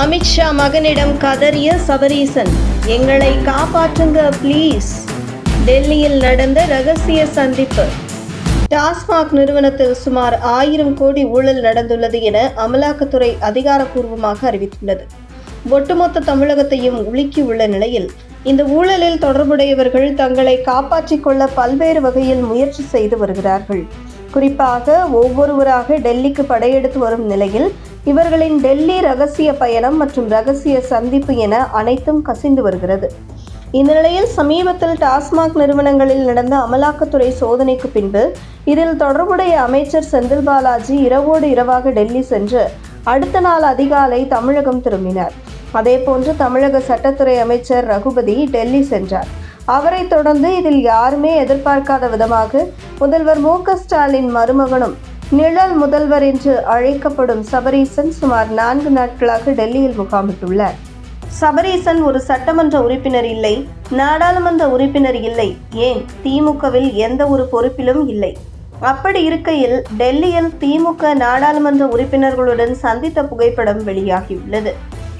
அமித்ஷா மகனிடம் கதறிய சபரீசன் எங்களை காப்பாற்றுங்க ப்ளீஸ் டெல்லியில் நடந்த ரகசிய சந்திப்பு. டாஸ்மாக் நிறுவனத்தில் சுமார் ஆயிரம் கோடி ஊழல் நடந்துள்ளது என அமலாக்கத்துறை அதிகாரப்பூர்வமாக அறிவித்துள்ளது. ஒட்டுமொத்த தமிழகத்தையும் உலுக்கியுள்ள நிலையில் இந்த ஊழலில் தொடர்புடையவர்கள் தங்களை காப்பாற்றிக் கொள்ள பல்வேறு வகையில் முயற்சி செய்து வருகிறார்கள். குறிப்பாக ஒவ்வொருவராக டெல்லிக்கு படையெடுத்து வரும் நிலையில் இவர்களின் டெல்லி ரகசிய பயணம் மற்றும் ரகசிய சந்திப்பு என அனைத்தும் கசிந்து வருகிறது. இந்நிலையில் சமீபத்தில் டாஸ்மாக் நிறுவனங்களில் நடந்த அமலாக்கத்துறை சோதனைக்கு பின்பு இதில் தொடர்புடைய அமைச்சர் செந்தில் பாலாஜி இரவோடு இரவாக டெல்லி சென்று அடுத்த நாள் அதிகாலை தமிழகம் திரும்பினார். அதேபோன்று தமிழக சட்டத்துறை அமைச்சர் ரகுபதி டெல்லி சென்றார். அவரைத் தொடர்ந்து இதில் யாருமே எதிர்பார்க்காத விதமாக முதல்வர் மு ஸ்டாலின் மருமகனும் நிழல் முதல்வர் என்று அழைக்கப்படும் சபரீசன் சுமார் நான்கு நாட்களாக டெல்லியில் முகாமிட்டுள்ளார். சபரீசன் ஒரு சட்டமன்ற உறுப்பினர் இல்லை நாடாளுமன்ற உறுப்பினர் இல்லை. ஏன்? திமுகவில் எந்த ஒரு பொறுப்பிலும் இல்லை. அப்படி இருக்கையில் டெல்லியில் திமுக நாடாளுமன்ற உறுப்பினர்களுடன் சந்தித்த புகைப்படம் வெளியாகியுள்ளது.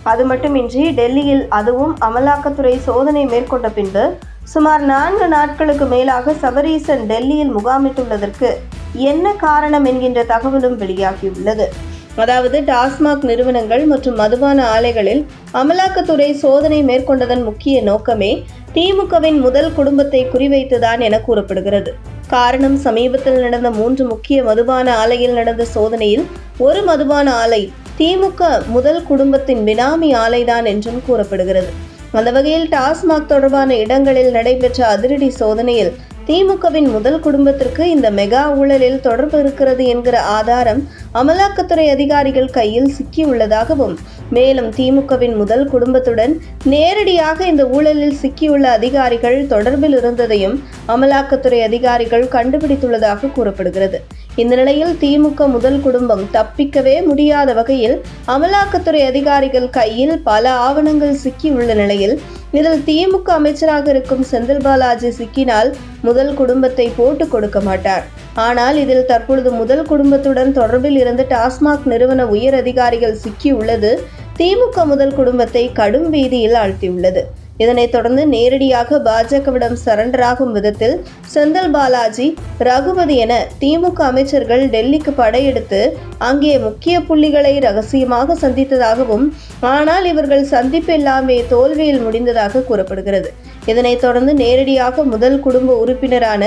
அது மட்டுமின்றி டெல்லியில் அதுவும் அமலாக்கத்துறை சோதனை மேற்கொண்ட பின்பு சுமார் நான்கு நாட்களுக்கு மேலாக சபரீசன் டெல்லியில் முகாமிட்டுள்ளதற்கு என்ன காரணம் என்கின்ற தகவலும் வெளியாகியுள்ளது. அதாவது டாஸ்மாக் நிறுவனங்கள் மற்றும் மதுபான ஆலைகளில் அமலாக்கத்துறை சோதனை மேற்கொண்டதன் முக்கிய நோக்கமே திமுகவின் முதல் குடும்பத்தை குறிவைத்துதான் என கூறப்படுகிறது. காரணம் சமீபத்தில் நடந்த மூன்று முக்கிய மதுபான ஆலையில் நடந்த சோதனையில் ஒரு மதுபான ஆலை திமுக முதல் குடும்பத்தின் பினாமி ஆலைதான் என்றும் கூறப்படுகிறது. அந்த வகையில் டாஸ்மாக் தொடர்பான இடங்களில் நடைபெற்ற அதிரடி சோதனையில் திமுகவின் முதல் குடும்பத்திற்கு இந்த மெகா ஊழலில் தொடர்பு இருக்கிறது என்கிற ஆதாரம் அமலாக்கத்துறை அதிகாரிகள் கையில் சிக்கியுள்ளதாகவும் மேலும் திமுகவின் முதல் குடும்பத்துடன் நேரடியாக இந்த ஊழலில் சிக்கியுள்ள அதிகாரிகள் தொடர்பில் இருந்ததையும் அமலாக்கத்துறை அதிகாரிகள் கண்டுபிடித்துள்ளதாக கூறப்படுகிறது. இந்த நிலையில் திமுக முதல் குடும்பம் தப்பிக்கவே முடியாத வகையில் அமலாக்கத்துறை அதிகாரிகள் கையில் பல ஆவணங்கள் சிக்கியுள்ள நிலையில் இதில் திமுக அமைச்சராக இருக்கும் செந்தில் பாலாஜி சிக்கினால் முதல் குடும்பத்தை போட்டு கொடுக்க மாட்டார். ஆனால் இதில் தற்பொழுது முதல் குடும்பத்துடன் தொடர்பில் இருந்து டாஸ்மாக் நிறுவன உயர் அதிகாரிகள் சிக்கியுள்ளது. திமுக முதல் குடும்பத்தை கடும் வீதியில் ஆழ்த்தியுள்ளது. இதனைத் தொடர்ந்து நேரடியாக பாஜகவிடம் சரண்டராகும் விதத்தில் செந்தில் பாலாஜி ரகுபதி என திமுக அமைச்சர்கள் டெல்லிக்கு படையெடுத்து அங்கே முக்கிய புள்ளிகளை ரகசியமாக சந்தித்ததாகவும் ஆனால் இவர்கள் சந்திப்பு எல்லாமே தோல்வியில் முடிந்ததாக கூறப்படுகிறது. இதனைத் தொடர்ந்து நேரடியாக முதல் குடும்ப உறுப்பினரான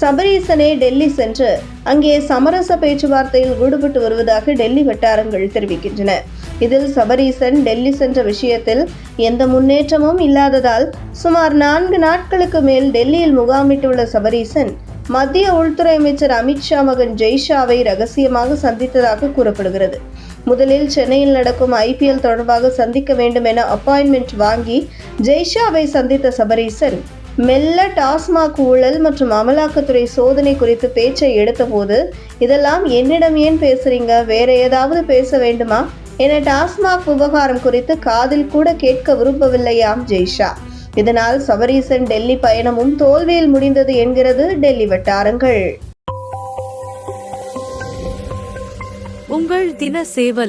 சபரீசனே டெல்லி சென்று அங்கே சமரச பேச்சுவார்த்தையில் ஈடுபட்டு வருவதாக டெல்லி வட்டாரங்கள் தெரிவிக்கின்றன. இதில் சபரீசன் டெல்லி சென்ற விஷயத்தில் எந்த முன்னேற்றமும் இல்லாததால் சுமார் நான்கு நாட்களுக்கு மேல் டெல்லியில் முகாமிட்டுள்ள சபரீசன் மத்திய உள்துறை அமைச்சர் அமித்ஷா மகன் ஜெய்ஷாவை ரகசியமாக சந்தித்ததாக கூறப்படுகிறது. முதலில் சென்னையில் நடக்கும் ஐபிஎல் தொடர்பாக சந்திக்க வேண்டும் என அப்பாயின்மெண்ட் வாங்கி ஜெய்ஷாவை சந்தித்த சபரீசன் மெல்ல டாஸ்மாக் ஊழல் மற்றும் அமலாக்கத்துறை சோதனை குறித்து பேச்சை எடுத்தபோது இதெல்லாம் என்னிடம் ஏன் பேசுறீங்க? வேற ஏதாவது பேச வேண்டுமா? என டாஸ்மாக் விவகாரம் குறித்து காதில் கூட கேட்க விரும்பவில்லையாம் ஜெய்ஷா. இதனால் சபரீசன் டெல்லி பயணமும் தோல்வியில் முடிந்தது என்கிறது டெல்லி வட்டாரங்கள். உங்கள் தின சேவல்.